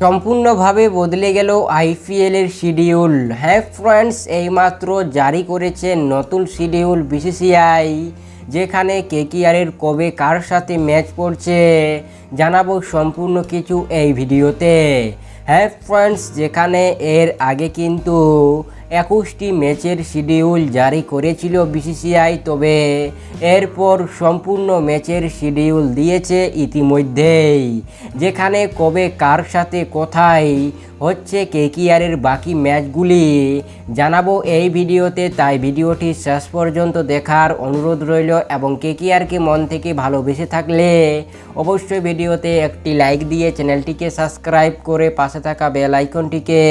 সম্পূর্ণভাবে বদলে গেল আইপিএলের শিডিউল। হ্যাঁ ফ্রেন্ডস এইমাত্র জারি করেছে নতুন শিডিউল বিসিসিআই, যেখানে কেকিআরের কবে কার সাথে ম্যাচ পড়ছে জানাব সম্পূর্ণ কিছু এই ভিডিওতে। হ্যাঁ ফ্রেন্ডস যেখানে এর আগে কিন্তু একুশটি ম্যাচের শিডিউল জারি করেছিল বিসিসিআই, তবে এরপর সম্পূর্ণ ম্যাচের শিডিউল দিয়েছে ইতিমধ্যেই। যেখানে কবে কার সাথে কোথায় হচ্ছে কেকিআরের বাকি ম্যাচগুলি জানাব এই ভিডিওতে। তাই ভিডিওটি শেষ পর্যন্ত দেখার অনুরোধ রইল এবং কেকিআরকে মন থেকে ভালোবেসে থাকলে অবশ্যই ভিডিওতে একটি লাইক দিয়ে চ্যানেলটিকে সাবস্ক্রাইব করে পাশে থাকা বেল আইকনটিকে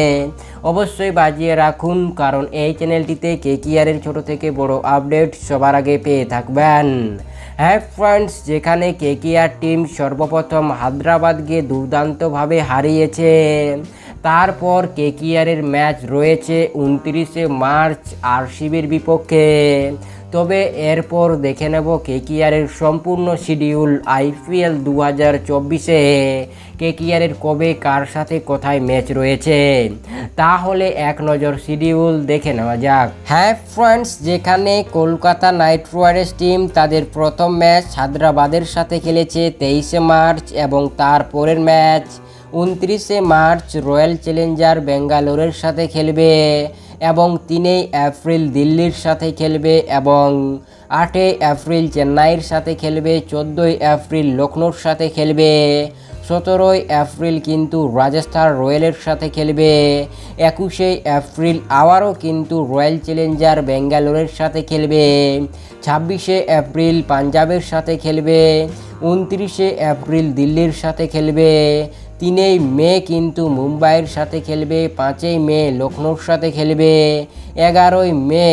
অবশ্যই বাজিয়ে রাখুন। কারণ এই চ্যানেলটিতে কে কেকিআরের ছোট থেকে বড় আপডেট সবার আগে পেয়ে থাকবেন। হ্যাঁ ফ্রেন্ডস যেখানে কেকিআর টিম সর্বপ্রথম হায়দ্রাবাদকে দুর্দান্তভাবে হারিয়েছে। তারপর কেকিআরের ম্যাচ রয়েছে উনত্রিশে মার্চ আরসিবির বিপক্ষে। তবে এরপর দেখে নেব কেকিআরের সম্পূর্ণ শিডিউল আইপিএল দু হাজার চব্বিশে। কেকিআরের কবে কার সাথে কোথায় ম্যাচ রয়েছে? তাহলে এক নজর শিডিউল দেখে নেওয়া যাক। হ্যাঁ ফ্রেন্ডস, যেখানে কলকাতা নাইট রাইডার্স টিম তাদের প্রথম ম্যাচ হায়দ্রাবাদের সাথে খেলেছে তেইশে মার্চ এবং তার পরের ম্যাচ উনত্রিশে মার্চ রয়্যাল চ্যালেঞ্জার বেঙ্গালোরের সাথে খেলবে এবং তিনই এপ্রিল দিল্লির সাথে খেলবে এবং আটই এপ্রিল চেন্নাইয়ের সাথে খেলবে, চোদ্দোই এপ্রিল লখনৌর সাথে খেলবে, সতেরোই এপ্রিল কিন্তু রাজস্থান রয়্যালের সাথে খেলবে, একুশে এপ্রিল আবারও কিন্তু রয়্যাল চ্যালেঞ্জার বেঙ্গালোরের সাথে খেলবে, ছাব্বিশে এপ্রিল পাঞ্জাবের সাথে খেলবে, উনত্রিশে এপ্রিল দিল্লির সাথে খেলবে তিনই মে কিন্তু মুম্বাইয়ের সাথে খেলবে, পাঁচই মে লখনৌর সাথে খেলবে, এগারোই মে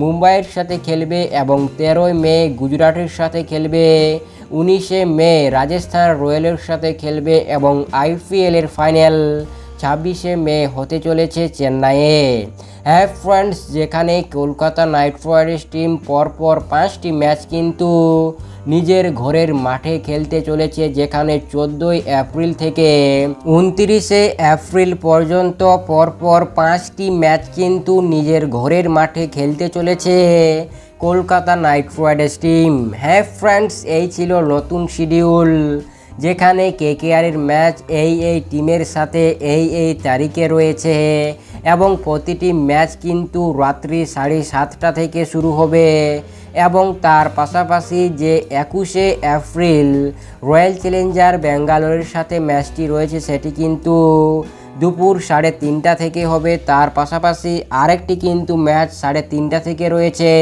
মুম্বাইয়ের সাথে খেলবে এবং তেরোই মে গুজরাটের সাথে খেলবে, উনিশে মে রাজস্থান রয়্যালের সাথে খেলবে এবং আইপিএলের ফাইনাল। ছাব্বিশে মে হতে চলেছে চেন্নাইয়ে। হ্যাঁ ফ্রেন্ডস যেখানে কলকাতা নাইট রাইডার্স টিম পরপর পাঁচটি ম্যাচ কিন্তু নিজের ঘরের মাঠে খেলতে চলেছে, যেখানে চোদ্দোই এপ্রিল থেকে উনত্রিশে এপ্রিল পর্যন্ত পরপর পাঁচটি ম্যাচ কিন্তু নিজের ঘরের মাঠে খেলতে চলেছে কলকাতা নাইট রাইডার্স টিম। হ্যাঁ ফ্রেন্ডস এই ছিল নতুন শিডিউল। যেখানে কেকেআরের ম্যাচ এই এই টিমের সাথে এই এই তারিখে রয়েছে এবং প্রতিটি ম্যাচ কিন্তু রাত্রি সাড়ে সাতটা থেকে শুরু হবে এবং তার পাশাপাশি যে একুশে এপ্রিল রয়্যাল চ্যালেঞ্জার ব্যাঙ্গালোরের সাথে ম্যাচটি রয়েছে সেটি কিন্তু দুপুর সাড়ে তিনটা থেকে হবে। তার পাশাপাশি আরেকটি কিন্তু ম্যাচ সাড়ে তিনটা থেকে রয়েছে।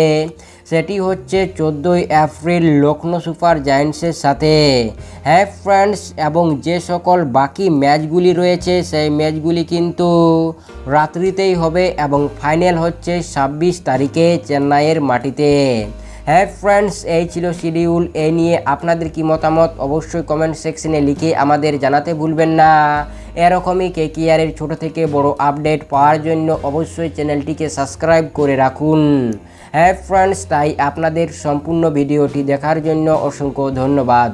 সেটি হচ্ছে চোদ্দোই এপ্রিল লখনৌ সুপার জায়েন্টসের সাথে। হ্যাঁ ফ্রেন্ডস, এবং যে সকল বাকি ম্যাচগুলি রয়েছে, সেই ম্যাচগুলি কিন্তু রাত্রিতেই হবে এবং ফাইনাল হচ্ছে ছাব্বিশ তারিখে চেন্নাইয়ের মাটিতে। হ্যাঁ ফ্রেন্ডস এই ছিল শিডিউল, এ নিয়ে আপনাদের কি মতামত অবশ্যই কমেন্ট সেকশনে লিখে আমাদের জানাতে ভুলবেন না। এরকমই কে কেয়ারের ছোট থেকে বড় আপডেট পাওয়ার জন্য অবশ্যই চ্যানেলটিকে সাবস্ক্রাইব করে রাখুন। হ্যাঁ ফ্রেন্ডস তাই আপনাদের সম্পূর্ণ ভিডিওটি দেখার জন্য অসংখ্য ধন্যবাদ।